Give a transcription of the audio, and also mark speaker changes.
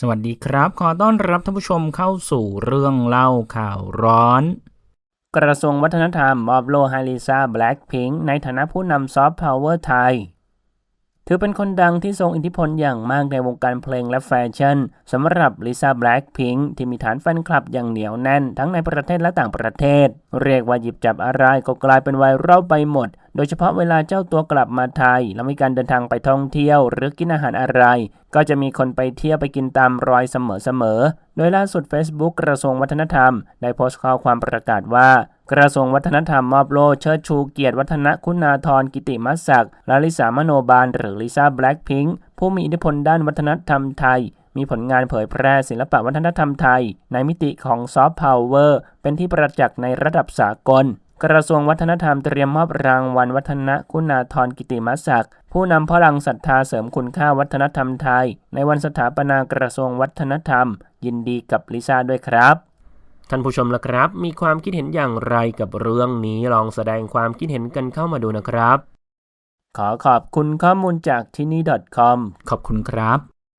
Speaker 1: สวัสดีครับ ขอต้อนรับท่านผู้ชมเข้าสู่เรื่องเล่าข่าวร้อน กระทรวงวัฒนธรรมมอบโลให้ลิซาแบล็คพิงในฐานะผู้นำซอฟต์พาวเวอร์ไทย ถือเป็นคนดังที่ทรงอิทธิพลอย่างมากในวงการเพลงและแฟชั่นสำหรับลิซ่าแบล็คพิงที่มีฐานแฟนคลับอย่างเหนียวแน่น ทั้งในประเทศและต่างประเทศ เรียกว่าหยิบจับอะไรก็กลายเป็นไวรัลไปหมด โดยเฉพาะเวลาเจ้าตัวกลับมาไทย แล้วมีการเดินทางไปท่องเที่ยว หรือกินอาหารอะไร ก็จะมีคนไปเที่ยวไปกินตามรอยเสมอๆ โดยล่าสุด Facebook กระทรวงวัฒนธรรม ได้โพสต์ข้อความประกาศว่า กระทรวงวัฒนธรรมมอบโล่เชิดชูเกียรติวัฒนคุณาธรกิติมัสศักดิ์และลิสามโนบาล หรือลิซ่าแบล็คพิงค์ผู้มีอิทธิพลด้านวัฒนธรรมไทยมีผลงานเผยแพร่ศิลปะวัฒนธรรมไทย ในมิติของซอฟต์พาวเวอร์เป็นที่ประจักษ์ในระดับสากล กระทรวงวัฒนธรรมเตรียมมอบรางวัลวัฒนคุณาธรกิติมศักดิ์ผู้นำพลังศรัทธาเสริมคุณค่าวัฒนธรรมไทย ในวันสถาปนากระทรวงวัฒนธรรม ยินดีกับลิซ่าด้วยครับ ท่านผู้ชมละครับ มีความคิดเห็นอย่างไรกับเรื่องนี้ลองแสดงความคิดเห็นกันเข้ามาดูนะครับ ขอขอบคุณข้อมูลจากที่นี่ .com ขอบคุณครับ